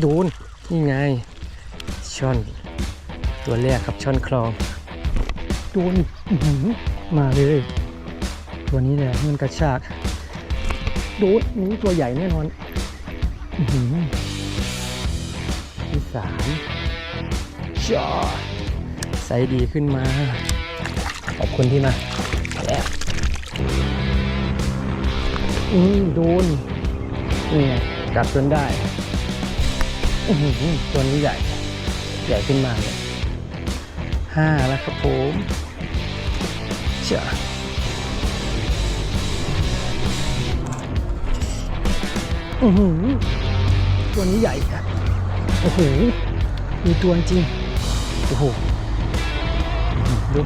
โดนนี่ไงช่อน ตัวแรกครับช่อนคลองโดนมาเลย ตัวนี้แหละมันกระชากโดนนี่ตัวใหญ่แน่นอนอือหือที่สามจ้าไซส์ดีขึ้นมา ขอบคุณที่มาแล้วอืมโดนนี่ไงกัดจนได้ อื้อหือตัวนี้ใหญ่ ใหญ่ขึ้นมาเลยห้าแล้วครับผมเจ้าอือหือตัวนี้ใหญ่อะโอ้โหมีตัวจริง โอ้โหดู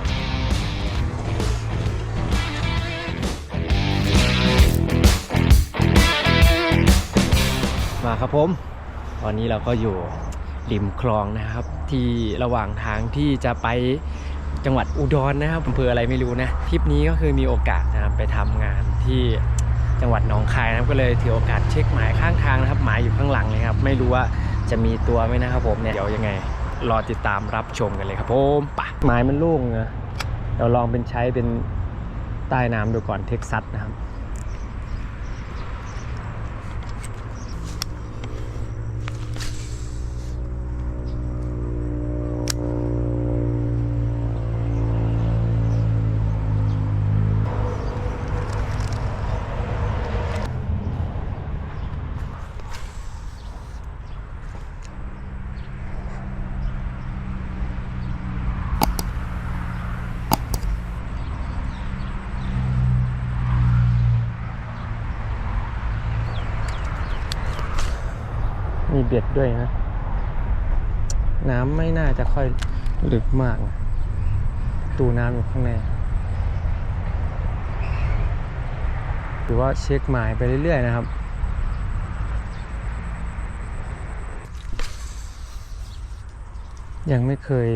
มาครับผม ตอนนี้เราก็อยู่ริมคลองนะครับ ที่ระหว่างทางที่จะไปจังหวัดอุดรนะครับอำเภออะไรไม่รู้นะทริปนี้ก็คือมีโอกาสนะครับไปทำงานที่จังหวัดหนองคายนะครับก็เลยถือโอกาสเช็คหมายข้างทางนะครับ หมายอยู่ข้างหลังเลยครับ ไม่รู้ว่าจะมีตัวไหมนะครับผมเนี่ยเดี๋ยวยังไงรอติดตามรับชมกันเลยครับผมปะหมายมันโล่งนะเดี๋ยวลองเป็นใช้เป็นใต้น้ำดูก่อนเท็กซัสนะครับ เบ็ดด้วยนะ น้ำไม่น่าจะค่อยลึกมากนะตูน้ำอยู่ข้างในหรือว่าเช็คหมายไปเรื่อย ๆ นะครับ ยังไม่เคย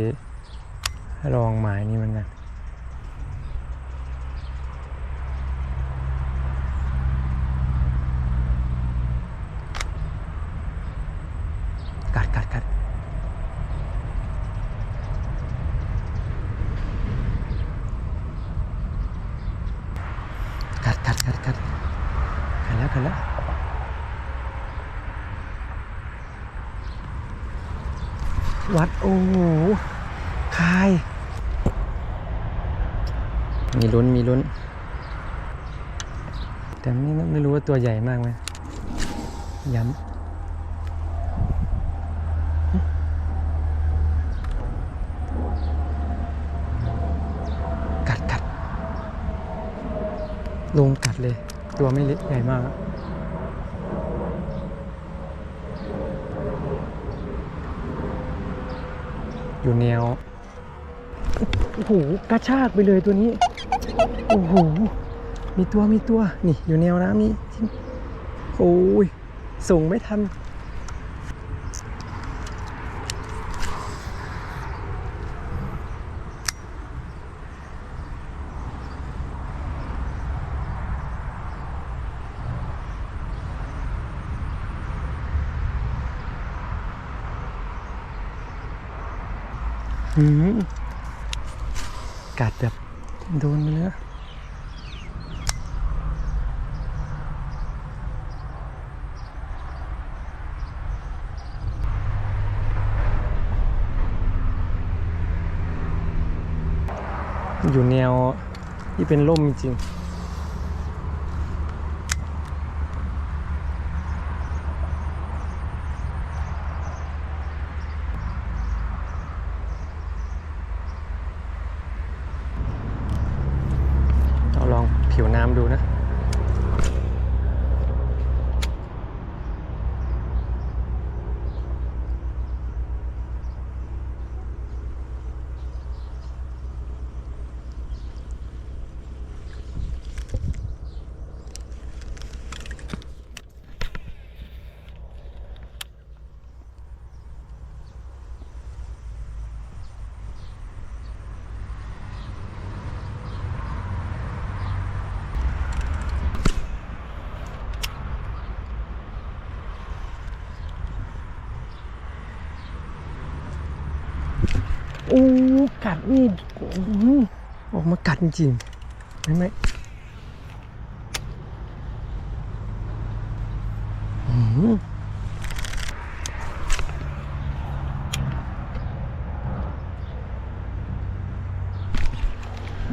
ลองหมายนี้มันนกัดกัดกัดกัดกัดกัดกัดกัดแล้วกัดแล้ว วัดโอ้โหคาย มีลุ้นมีลุ้น แต่ไม่รู้ว่าตัวใหญ่มากไหมย้ำกัดกัดลงกัดเลย ตัวไม่เล็กใหญ่มากอะอยู่แนว โอ้โห กระชากไปเลยตัวนี้ โอ้โห มีตัวมีตัวนี่อยู่แนวน้ำนี่โอ้ยส่งไม่ทันหืมกัดแบบโดนเนื้อ อยู่แนวที่เป็นร่มจริงเราลองผิวน้ำดูนะ กัดนี่อื้อหืออกมากัดจริงเห็นไหม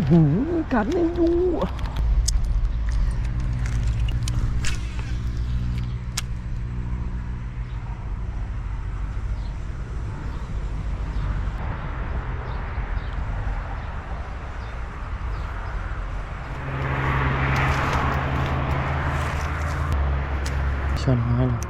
หืมกัดไม่ดู ชนน้อยเลย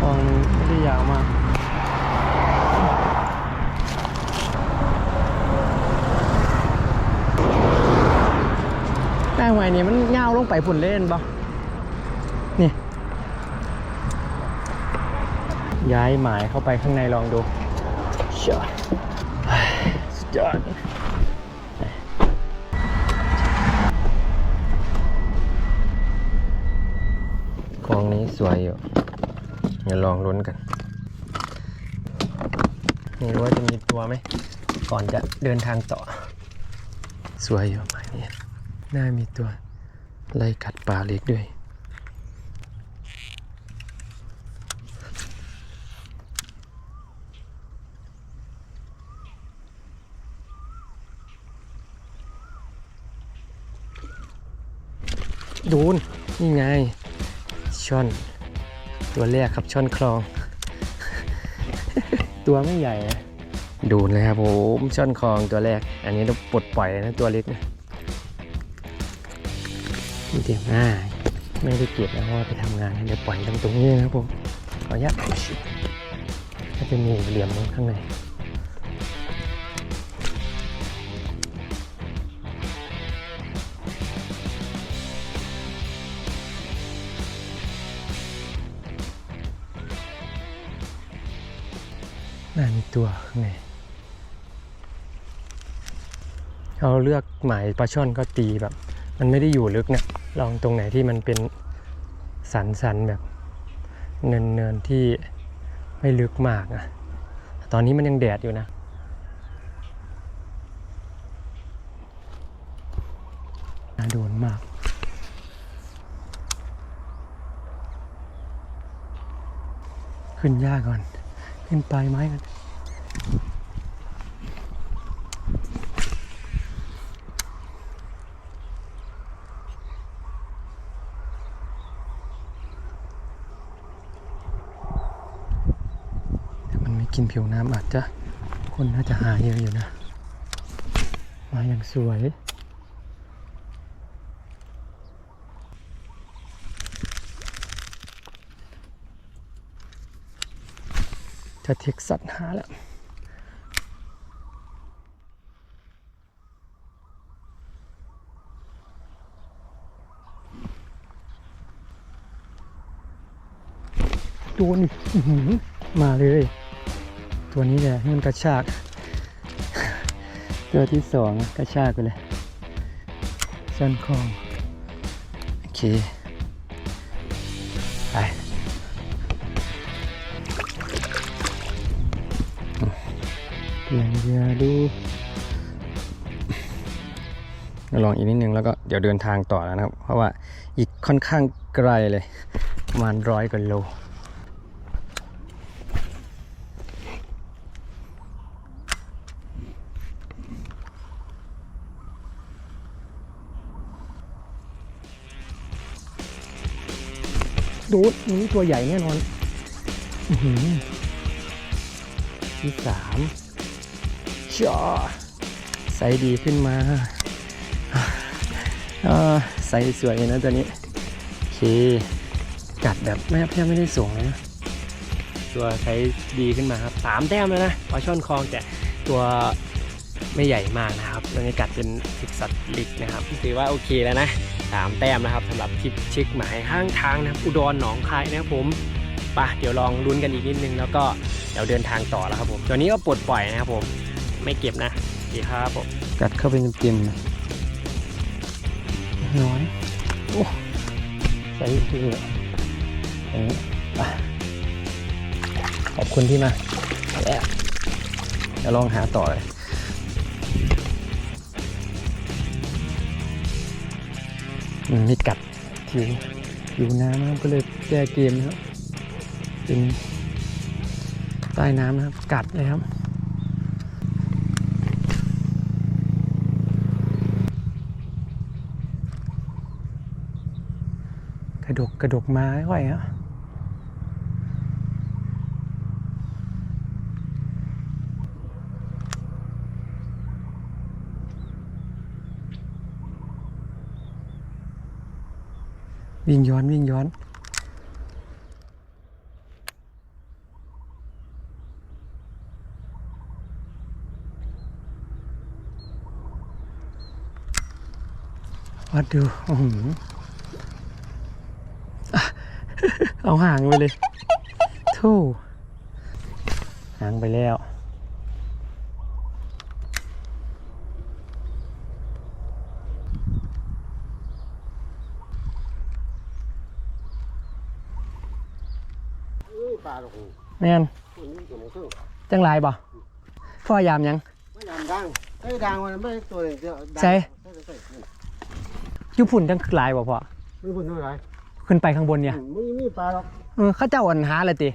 ฟองไม่ได้ยาวมาก ได้ไงนี่มันเงาวลงไปผุนเล่นปะนี่ ย้ายหมายเข้าไปข้างในลองดูเชียสุดยอดคลองนี้สวยอยู่เดี๋ยวลองลุ้นกันไม่ว่าจะมีตัวไหม ก่อนจะเดินทางต่อ สวยอยู่หมาย น่ามีตัวไล่กัดปลาเล็กด้วยดูนนี่ไง ช่อน ตัวแรกครับช่อนคลอง ตัวไม่ใหญ่นะดูนเลยครับผมช่อนคลองตัวแรก อันนี้ต้องปลดปล่อยนะตัวเล็กนะ เดียวหน้าไม่ได้เก็บแล้วเพราะว่าไปทำงานเดี๋ยวปล่อยตรงตรงนี้นะครับผมขออนุญาตถ้าจะมีเหลี่ยมข้างในน่ามีตัวข้างในเราเลือกหมายปลาช่อนก็ตีแบบ มันไม่ได้อยู่ลึกเนี่ย ลองตรงไหนที่มันเป็นสันสันๆแบบเนินเนินๆที่ไม่ลึกมากอะตอนนี้มันยังแดดอยู่นะ น่าโดนมากขึ้นยากก่อน ขึ้นปลายไม้ก่อน ถ้ามันไม่ กินผิวน้ำอาจจะคนน่าจะหาเยอะอยู่นะ มาอย่างสวยจะเท็กซัสหาแล้วดูนี่มาเลย ตัวนี้แหละให้มันกระชาก ตัวที่สองกระชากไปเลยสันคองโอเคไปเปลี่ยนเรือดูลองอีกนิดนึงแล้วก็เดี๋ยวเดินทางต่อแล้วนะครับ เพราะว่าอีกค่อนข้างไกลเลยประมาณร้อยกว่าโล ดูดนี้ตัวใหญ่แน่นอนอือหือที่สามจ้าไซส์ดีขึ้นมาอ่าไซส์สวยนะตัวนี้โอเคกัดแบบไม่แทบไม่ได้สูงเลยนะตัวไซส์ดีขึ้นมาครับสามแต้มแล้วนะปลาช่อนคลองแต่ตัวไม่ใหญ่มากนะครับตัวนี้กัดเป็นสิกสัตว์ลิกนะครับถือว่าโอเคแล้วนะ สามแต้มนะครับสำหรับทริปเช็คหมายข้างทางนะครับอุดรหนองคายนะครับผมไปะเดี๋ยวลองลุ้นกันอีกนิดนึง แล้วก็เดี๋ยวเดินทางต่อแล้วครับผมตัวนี้ก็ปลดปล่อยนะครับผมไม่เก็บนะดีครับผมกัดเข้าไปเต็มๆน้อยโอ้ใส่คืออย่างนี้ไปขอบคุณที่มาแอะจะลองหาต่อเลย นไม่กัดผิวผิวน้ำนะครับก็เลยแก้เกมนะครับเป็นใต้น้ำนะครับ กัดเลยครับกระดกกระดกไม้ค่อยฮะ วิ่งย้อนวิ่งย้อนวัดดูอื้อหืออะเอาห่างไปเลยทู่ห่างไปแล้ว ปลาโอ้โหแม่นคนนี้ตัวไหนสู้จังไรบ่พ่อยามยัง ไม่ดำดังไม่ดังมันไม่ตัวเดียวดังใช่ ใช่ใช่ใช่อยู่พุ่นจังหลายบ่พ่อไม่พูดเท่าไหร่ขึ้นไปข้างบนเนี่ยไม่มีปลาหรอกเออเข้าเจ้าอันหาเลยติ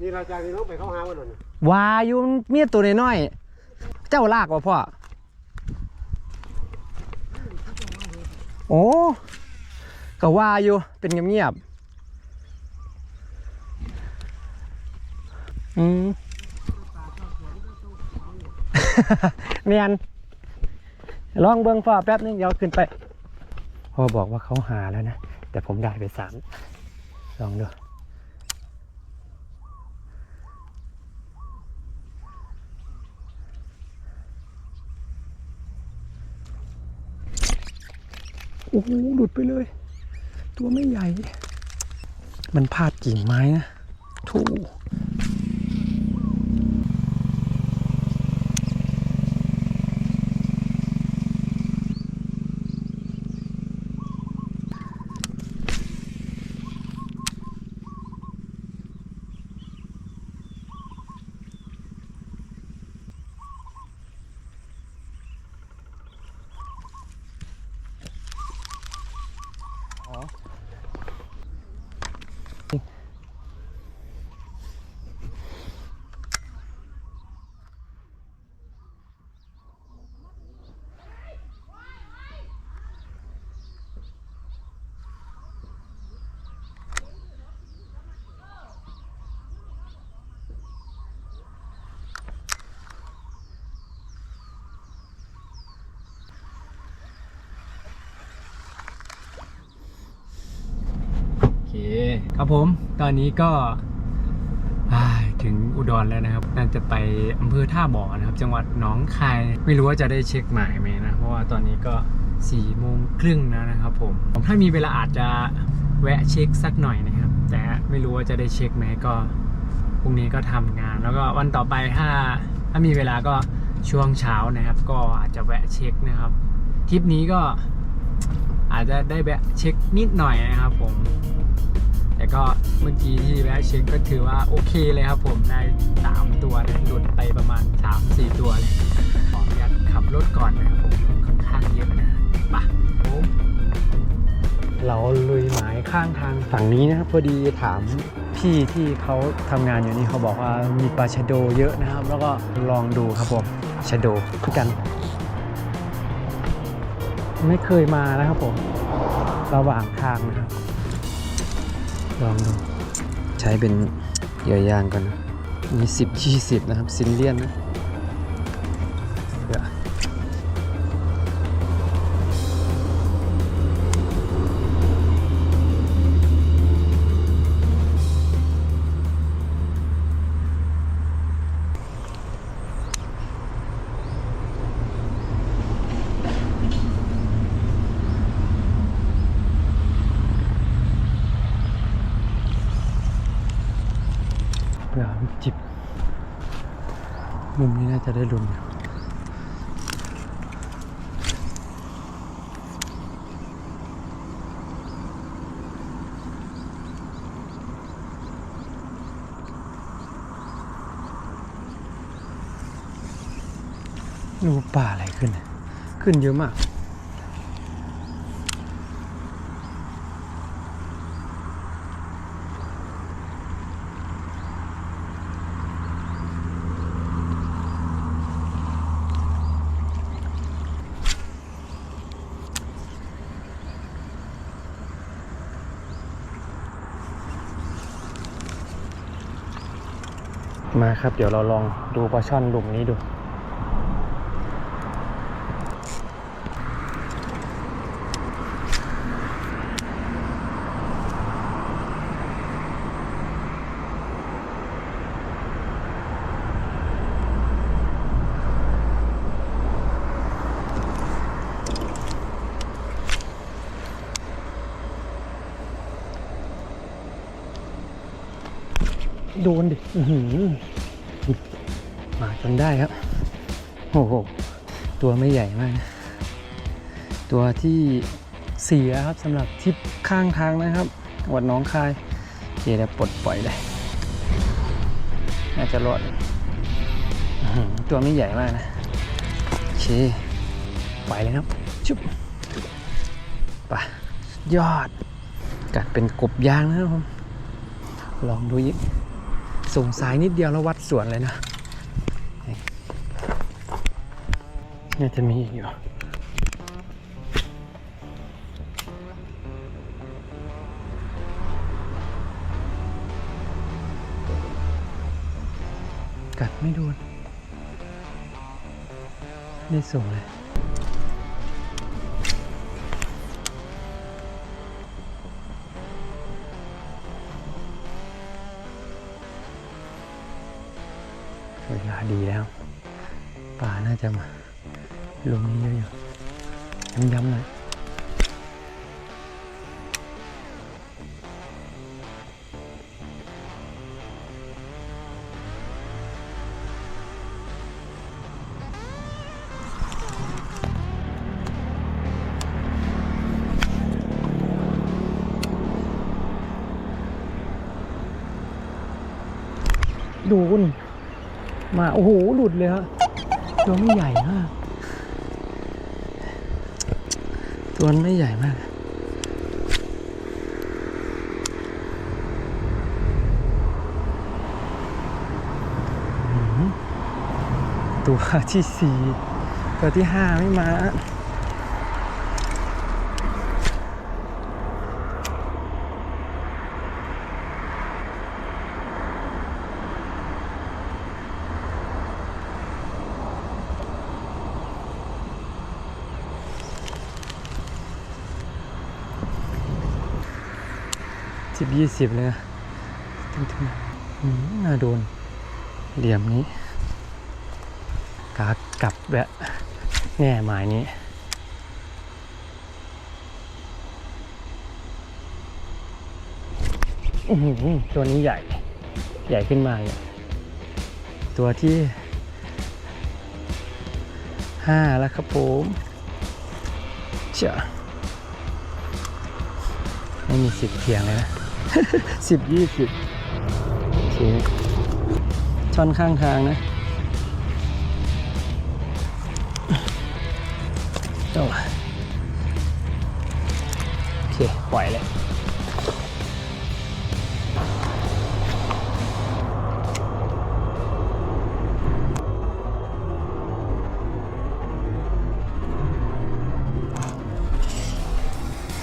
นี่เราจากนี้น้องไปเข้าหาวันนั้นน่ะวาอยู่เมียตัวน้อยๆเจ้าลากบ่พ่อโอ้ก็ว่าอยู่เป็นเงียบ อืมเมียนลองเบิ้องพ่อแป๊บนึงเดี๋ยวขึ้นไปพ่อบอกว่าเขาหาแล้วนะ แต่ผมได้ไปสามลองดูโอ้โหหลุดไปเลย ตัวไม่ใหญ่ มันพาดกิ่งไม้นะ ถูอ๋อ โอเคครับผม ตอนนี้ก็ถึงอุดรแล้วนะครับ น่าจะไปอำเภอท่าบ่อนะครับ จังหวัดหนองคาย ไม่รู้ว่าจะได้เช็คหมายไหมนะ เพราะว่าตอนนี้ก็4ี่โมงครึ่งแล้วนะครับผม ถ้ามีเวลาอาจจะแวะเช็คสักหน่อยนะครับ แต่ไม่รู้ว่าจะได้เช็คไหมก็พรุ่งนี้ก็ทำงาน แล้วก็วันต่อไปถ้าถ้ามีเวลาก็ช่วงเช้านะครับ ก็อาจจะแวะเช็คนะครับ ทริปนี้ก็อาจจะได้แวะเช็คนิดหน่อยนะครับผม แต่ก็เมื่อกี้ที่แวะเช็คก็ถือว่าโอเคเลยครับผมได้สามตัวนะหลุดไปประมาณ 3-4 ตัวเลยขออนุญาตขับรถก่อนนะครับผมค่อนข้างเยอะนะไปผมเราลุยหมายข้างทางฝั่งนี้นะครับพอดีถามพี่ที่เขาทำงานอยู่นี่เขาบอกว่ามีปลาชะโดเยอะนะครับ แล้วก็ลองดูครับผมชะโดคือกัน ไม่เคยมานะครับผม ระหว่างทางนะครับ ลองดู ใช้เป็นเหยื่อยางก่อนนะมีสิบยี่สิบนะครับ ซินเลียนนะ ดูป่าอะไรขึ้น ขึ้นเยอะมาก มาครับ เดี๋ยวเราลองดูปลาช่อนหลุมนี้ดู โดนดิมาจนได้ครับ โอ้โห ตัวไม่ใหญ่มากนะ ตัวที่เสียครับสำหรับทิปข้างทางนะครับวัดน้องคายโอเคเดี๋ยวปลดปล่อยเลยน่าจะรอดตัวไม่ใหญ่มากนะโอเคไปเลยครับ ชุบไปยอดกัดเป็นกบยางนะครับผมลองดูยิก ส่งสายนิดเดียวแล้ววัดสวนเลยนะนี่น่าจะมีอีกอยู่กัดไม่โดน ไม่ส่งเลย เวลาดีแล้ว ป่าน่าจะมาลงนี้เยอะอยู่ย้ำๆหน่อย มาโอ้โหหลุดเลยฮะตัวไม่ใหญ่มากตัวไม่ใหญ่มากตัวที่สี่ตัวที่ห้าไม่มา สิบยี่สิบเลยนะถึงถึงน่าโดน เหลี่ยมนี้กากลับแบบแง่หมายนี้ ตัวนี้ใหญ่ ใหญ่ขึ้นมาเนี่ยตัวที่ห้าแล้วครับผมเจ้าไม่มีสิบเพียงเลยนะ สิบยี่สิบโอเคช่อนข้างทางนะโอ้โอเค ปล่อยเลย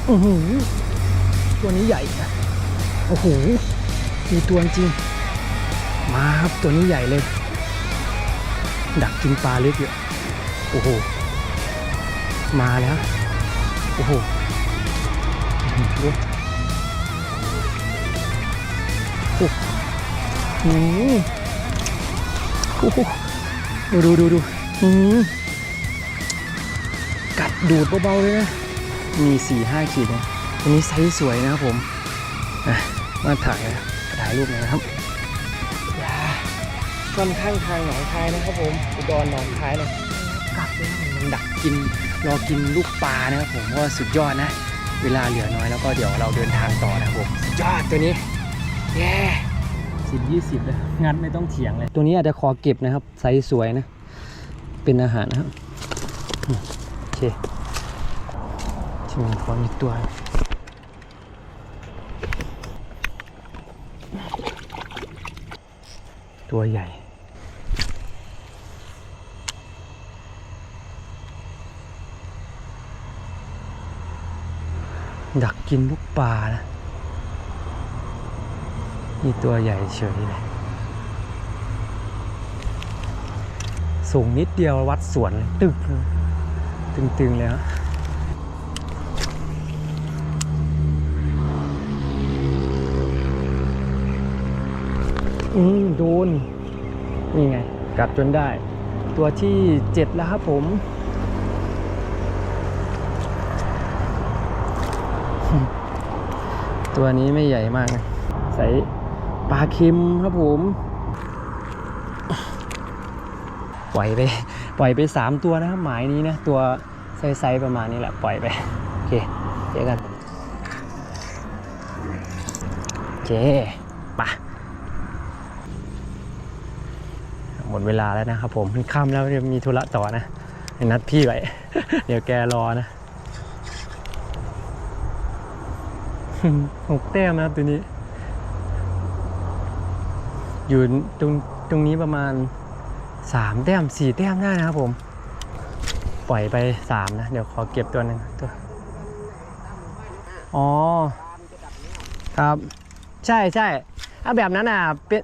อือหือตัวนี้ใหญ่นะ โอ้โหมีตัวจริง มาครับตัวนี้ใหญ่เลย ดักกินปลาเล็กอยู่ โอ้โห มาแล้ว โอ้โหโอ้โหโอ้โหดูดูดูดูอือกัดดูดเบาๆเลยนะ มีสี่ห้าขีดนะตัวนี้ไซส์สวยนะครับผมอะ มาถ่ายถ่ายรูปหน่อยนะครับอย่าค่อนข้างทางหนองคายนะครับผมอุดรหนองคายเลยกลับเลยนะมันดักกินรอกินลูกปลานะครับผมว่าสุดยอดนะ เวลาเหลือน้อยแล้วก็เดี๋ยวเราเดินทางต่อนะครับผมสุดยอดตัวนี้เย้สิบยี่สิบเลยงัดไม่ต้องเถียงเลย ตัวนี้อาจจะขอเก็บนะครับไซส์สวยนะ เป็นอาหารนะครับอืมโอเคชิมขออีกตัว ตัวใหญ่ ดักกินลูกปลานะนี่ตัวใหญ่เฉยเลยสูงนิดเดียววัดสวนตึกตึงๆเลยฮะ อืมโดน นี่ไง กัดจนได้ ตัวที่เจ็ดแล้วครับผมตัวนี้ไม่ใหญ่มากนะใส่ปลาเค็มครับผม ปล่อยไป ปล่อยไปสามตัวนะครับหมายนี้นะ ตัวไซส์ประมาณนี้แหละ ปล่อยไป โอเคเจอกันเคปะหม ดเวลาแล้วนะครับผมมันค่ำแล้วมีธุระต่อนะนัดพี่ไว้ เดี๋ยวแกรอนะหกแต้มนะตัวนี้ อยู่ตรงตรงนี้ประมาณสามแต้มสี่แต้มได้นะครับผม ปล่อยไปสามนะ เดี๋ยวขอเก็บตัวหนึ่งตัว อ๋อ ครับ ใช่ใช่ถ้าแบบนั้นอะเป็น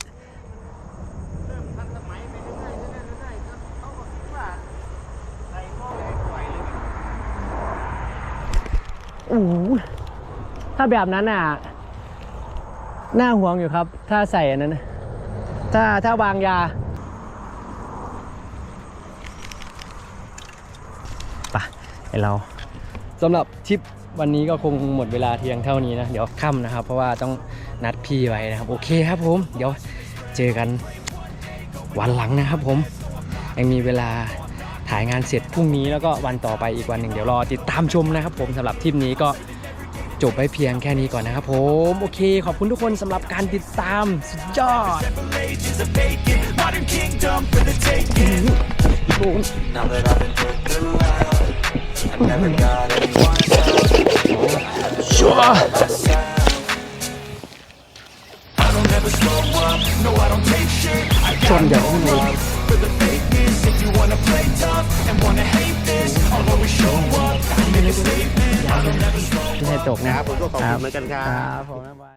โอ้โห ถ้าแบบนั้นอะน่าห่วงอยู่ครับ ถ้าใส่อันนั้นน่ะถ้าถ้าวางยาปะไอเราสำหรับทริปวันนี้ก็คงหมดเวลาเพียงเท่านี้นะ เดี๋ยวค่ำนะครับ เพราะว่าต้องนัดพี่ไว้นะครับ โอเคครับผม เดี๋ยวเจอกันวันหลังนะครับผม ยังมีเวลาถ่ายงานเสร็จพรุ่งนี้แล้วก็วันต่อไปอีกวันหนึ่งเดี๋ยวรอติดตามชมนะครับผมสำหรับทริปนี้ก็ จบไว้เพียงแค่นี้ก่อนนะครับผม โอเค ขอบคุณทุกคนสำหรับการติดตามสุดยอด ages of bacon, modern kingdom for the taking. Now that I've been put through hell, I never got anyone's help. ชัว I don't ever slow up, no I don't take shit. I ชน got เดี๋ยว no ให้ดู love for the fakeness. If you wanna play tough and wanna hate ที่ให้ตกนะ ครับผมก็ขอบคุณเหมือนกันครับ ครับผมบ๊ายบาย